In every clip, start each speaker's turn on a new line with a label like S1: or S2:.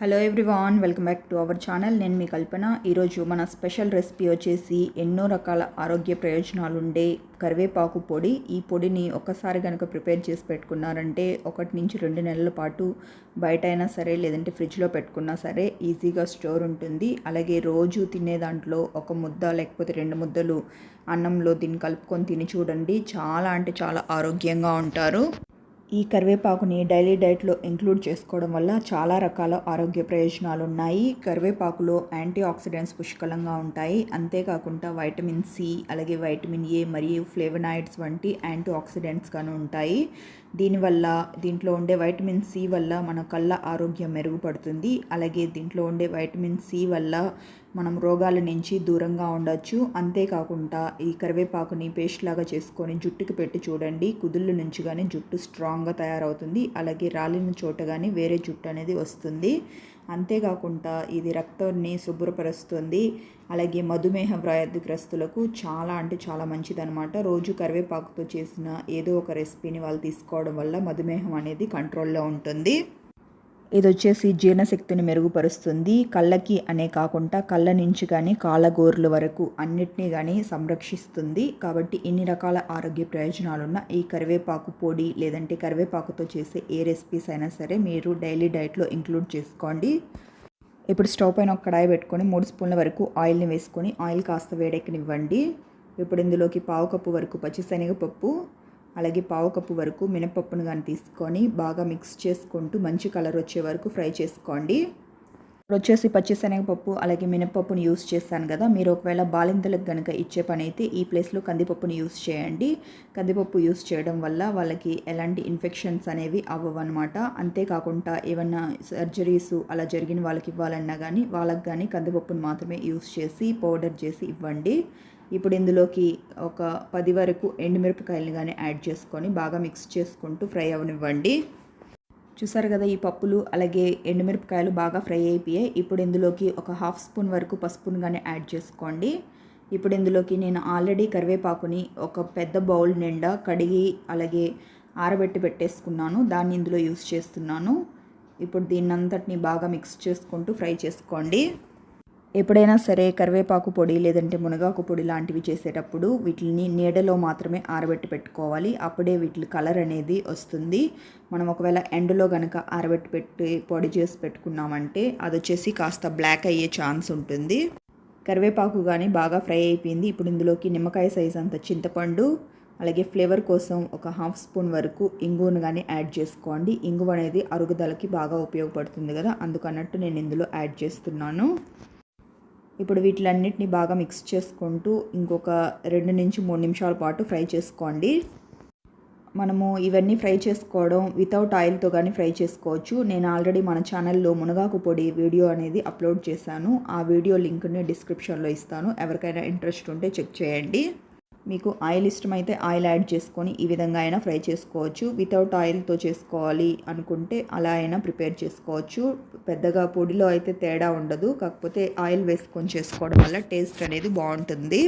S1: Hello everyone welcome back to our channel నేను మీ కల్పన. ఈరోజు మన స్పెషల్ రెసిపీ వచ్చేసి ఎన్నో రకాల ఆరోగ్య ప్రయోజనాలు ఉండే కరివేపాకు పొడి. ఈ పొడిని ఒక్కసారి కనుక ప్రిపేర్ చేసి పెట్టుకున్నారంటే ఒకటి నుంచి రెండు నెలల పాటు బయట అయినా సరే లేదంటే ఫ్రిడ్జ్లో పెట్టుకున్నా సరే ఈజీగా స్టోర్ ఉంటుంది. అలాగే రోజు తినే దాంట్లో ఒక ముద్ద లేకపోతే రెండు ముద్దలు అన్నంలో దీన్ని కలుపుకొని తిని చూడండి. చాలా అంటే చాలా ఆరోగ్యంగా ఉంటారు. ఈ కరివేపాకుని డైలీ డైట్లో ఇంక్లూడ్ చేసుకోవడం వల్ల చాలా రకాల ఆరోగ్య ప్రయోజనాలు ఉన్నాయి కరివేపాకులో యాంటీ ఆక్సిడెంట్స్ పుష్కలంగా ఉంటాయి. అంతేకాకుండా వైటమిన్ సి అలాగే వైటమిన్ ఏ మరియు ఫ్లేవనాయిడ్స్ వంటి యాంటీ ఆక్సిడెంట్స్ గాను ఉంటాయి. దీనివల్ల దీంట్లో ఉండే వైటమిన్ సి వల్ల మన కళ్ళ ఆరోగ్యం మెరుగుపడుతుంది. అలాగే దీంట్లో ఉండే వైటమిన్ సి వల్ల మనం రోగాల నుంచి దూరంగా ఉండొచ్చు. అంతేకాకుండా ఈ కరివేపాకుని పేస్ట్ లాగా చేసుకొని జుట్టుకి పెట్టి చూడండి. కుదుళ్ళ నుంచి కానీ జుట్టు స్ట్రాంగ్ స్ట్రాంగ్గా తయారవుతుంది. అలాగే రాలిన చోట కానీ వేరే జుట్టు అనేది వస్తుంది. అంతేకాకుండా ఇది రక్తాన్ని శుభ్రపరుస్తుంది. అలాగే మధుమేహ వ్యాధిగ్రస్తులకు చాలా అంటే చాలా మంచిదనమాట రోజు కరివేపాకుతో చేసిన ఏదో ఒక రెసిపీని వాళ్ళు తీసుకోవడం వల్ల మధుమేహం అనేది కంట్రోల్లో ఉంటుంది. ఇది వచ్చేసి జీర్ణశక్తిని మెరుగుపరుస్తుంది. కళ్ళకి అనే కాకుండా కళ్ళ నుంచి కానీ కాళ్ళగోర్ల వరకు అన్నిటినీ కానీ సంరక్షిస్తుంది. కాబట్టి ఇన్ని రకాల ఆరోగ్య ప్రయోజనాలున్న ఈ కరివేపాకు పొడి లేదంటే కరివేపాకుతో చేసే ఏ రెసిపీస్ అయినా సరే మీరు డైలీ డైట్లో ఇంక్లూడ్ చేసుకోండి. ఇప్పుడు స్టవ్ పైన ఒక కడాయి పెట్టుకొని మూడు స్పూన్ల వరకు ఆయిల్ని వేసుకొని ఆయిల్ కాస్త వేడెక్కనివ్వండి. ఇప్పుడు ఇందులోకి పావు కప్పు వరకు పచ్చిశనగపప్పు అలాగే పావు కప్పు వరకు మినపప్పును కానీ తీసుకొని బాగా మిక్స్ చేసుకుంటూ మంచి కలర్ వచ్చే వరకు ఫ్రై చేసుకోండి. ఇప్పుడు వచ్చేసి పచ్చిశనగపప్పు అలాగే మినపప్పును యూస్ చేస్తాను కదా మీరు ఒకవేళ బాలింతలకు కనుక ఇచ్చే పని అయితే ఈ ప్లేస్లో కందిపప్పును యూస్ చేయండి. కందిపప్పు యూస్ చేయడం వల్ల వాళ్ళకి ఎలాంటి ఇన్ఫెక్షన్స్ అనేవి అవ్వవు అనమాట అంతేకాకుండా ఏమన్నా సర్జరీస్ అలా జరిగిన వాళ్ళకి ఇవ్వాలన్నా కానీ వాళ్ళకి కానీ కందిపప్పును మాత్రమే యూస్ చేసి పౌడర్ చేసి ఇవ్వండి. ఇప్పుడు ఇందులోకి ఒక పది వరకు ఎండుమిరపకాయలు కానీ యాడ్ చేసుకొని బాగా మిక్స్ చేసుకుంటూ ఫ్రై అవనివ్వండి. చూసారు కదా ఈ పప్పులు అలాగే ఎండుమిరపకాయలు బాగా ఫ్రై అయిపోయాయి. ఇప్పుడు ఇందులోకి ఒక హాఫ్ స్పూన్ వరకు పసుపును కానీ యాడ్ చేసుకోండి. ఇప్పుడు ఇందులోకి నేను ఆల్రెడీ కరివేపాకుని ఒక పెద్ద బౌల్ నిండా కడిగి అలాగే ఆరబెట్టి పెట్టేసుకున్నాను. దాన్ని ఇందులో యూస్ చేస్తున్నాను. ఇప్పుడు దీన్నంతటిని బాగా మిక్స్ చేసుకుంటూ ఫ్రై చేసుకోండి. ఎప్పుడైనా సరే కరివేపాకు పొడి లేదంటే మునగాకు పొడి లాంటివి చేసేటప్పుడు వీటిని నీడలో మాత్రమే ఆరబెట్టి పెట్టుకోవాలి. అప్పుడే వీటి కలర్ అనేది వస్తుంది. మనం ఒకవేళ ఎండలో కనుక ఆరబెట్టి పెట్టి పొడి చేసి పెట్టుకున్నామంటే అది వచ్చేసి కాస్త బ్లాక్ అయ్యే ఛాన్స్ ఉంటుంది. కరివేపాకు కానీ బాగా ఫ్రై అయిపోయింది. ఇప్పుడు ఇందులోకి నిమ్మకాయ సైజ్ అంత చింతపండు అలాగే ఫ్లేవర్ కోసం ఒక హాఫ్ స్పూన్ వరకు ఇంగువను కానీ యాడ్ చేసుకోండి. ఇంగువ అనేది అరుగుదలకి బాగా ఉపయోగపడుతుంది కదా. అందుకన్నట్టు నేను ఇందులో యాడ్ చేస్తున్నాను. ఇప్పుడు వీటిలన్నిటిని బాగా మిక్స్ చేసుకుంటూ ఇంకొక రెండు నుంచి మూడు నిమిషాల పాటు ఫ్రై చేసుకోండి. మనము ఇవన్నీ ఫ్రై చేసుకోవడం వితౌట్ ఆయిల్తో కానీ ఫ్రై చేసుకోవచ్చు. నేను ఆల్రెడీ మన ఛానల్లో మునగాకు పొడి వీడియో అనేది అప్లోడ్ చేశాను. ఆ వీడియో లింక్ని డిస్క్రిప్షన్లో ఇస్తాను. ఎవరికైనా ఇంట్రెస్ట్ ఉంటే చెక్ చేయండి. మీకు ఆయిల్ ఇష్టమైతే ఆయిల్ యాడ్ చేసుకొని ఈ విధంగా అయినా ఫ్రై చేసుకోవచ్చు. వితౌట్ ఆయిల్తో చేసుకోవాలి అనుకుంటే అలా అయినా ప్రిపేర్ చేసుకోవచ్చు. పెద్దగా పొడిలో అయితే తేడా ఉండదు. కాకపోతే ఆయిల్ వేసుకొని చేసుకోవడం వల్ల టేస్ట్ అనేది బాగుంటుంది.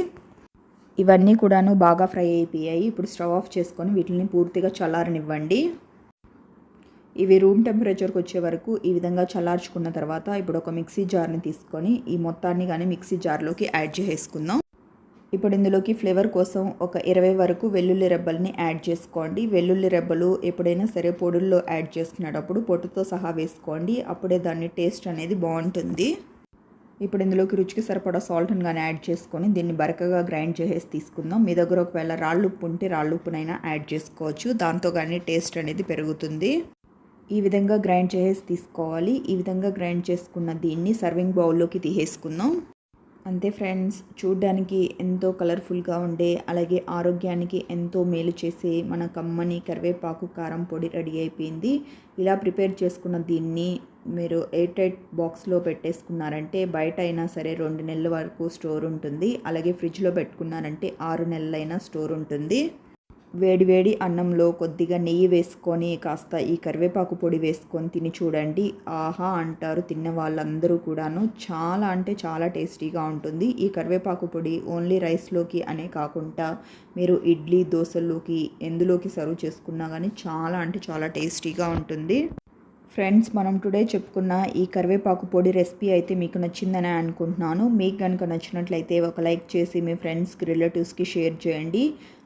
S1: ఇవన్నీ కూడాను బాగా ఫ్రై అయిపోయాయి. ఇప్పుడు స్టవ్ ఆఫ్ చేసుకొని వీటిని పూర్తిగా చల్లారనివ్వండి. ఇవి రూమ్ టెంపరేచర్కి వచ్చే వరకు ఈ విధంగా చల్లార్చుకున్న తర్వాత ఇప్పుడు ఒక మిక్సీ జార్ని తీసుకొని ఈ మొత్తాన్ని కానీ మిక్సీ జార్లోకి యాడ్ చేసుకుందాం ఇప్పుడు ఇందులోకి ఫ్లేవర్ కోసం ఒక ఇరవై వరకు వెల్లుల్లి రెబ్బల్ని యాడ్ చేసుకోండి. వెల్లుల్లి రెబ్బలు ఎప్పుడైనా సరే పొడుల్లో యాడ్ చేసుకునేటప్పుడు పొట్టుతో సహా వేసుకోండి. అప్పుడే దాని టేస్ట్ అనేది బాగుంటుంది. ఇప్పుడు ఇందులోకి రుచికి సరిపడా సాల్ట్ని కానీ యాడ్ చేసుకొని దీన్ని బరకగా గ్రైండ్ చేసేసి తీసుకుందాం. మీ దగ్గర ఒకవేళ రాళ్ళు ఉప్పు ఉంటే రాళ్ళు ఉప్పునైనా యాడ్ చేసుకోవచ్చు. దాంతో కానీ టేస్ట్ అనేది పెరుగుతుంది. ఈ విధంగా గ్రైండ్ చేసేసి తీసుకోవాలి. ఈ విధంగా గ్రైండ్ చేసుకున్న దీన్ని సర్వింగ్ బౌల్లోకి తీసేసుకుందాం. అంతే ఫ్రెండ్స్ చూడ్డానికి ఎంతో కలర్ఫుల్గా ఉండే అలాగే ఆరోగ్యానికి ఎంతో మేలు చేసే మన కమ్మని కరివేపాకు కారం పొడి రెడీ అయిపోయింది. ఇలా ప్రిపేర్ చేసుకున్న దీన్ని మీరు ఎయిర్ టైట్ బాక్స్లో పెట్టేసుకున్నారంటే బయట అయినా సరే రెండు నెలల వరకు స్టోర్ ఉంటుంది. అలాగే ఫ్రిడ్జ్లో పెట్టుకున్నారంటే ఆరు నెలలైనా స్టోర్ ఉంటుంది. వేడివేడి అన్నంలో కొద్దిగా నెయ్యి వేసుకొని కాస్త ఈ కరివేపాకు పొడి వేసుకొని తిని చూడండి. ఆహా అంటారు తిన్న వాళ్ళందరూ కూడాను. చాలా అంటే చాలా టేస్టీగా ఉంటుంది. ఈ కరివేపాకు పొడి ఓన్లీ రైస్లోకి అనే కాకుండా మీరు ఇడ్లీ దోశల్లోకి ఎందులోకి సర్వ్ చేసుకున్నా కానీ చాలా అంటే చాలా టేస్టీగా ఉంటుంది. ఫ్రెండ్స్ మనం టుడే చెప్పుకున్న ఈ కరివేపాకు పొడి రెసిపీ అయితే మీకు నచ్చిందని అనుకుంటున్నాను. మీకు కనుక నచ్చినట్లయితే ఒక లైక్ చేసి మీ ఫ్రెండ్స్కి రిలేటివ్స్కి షేర్ చేయండి.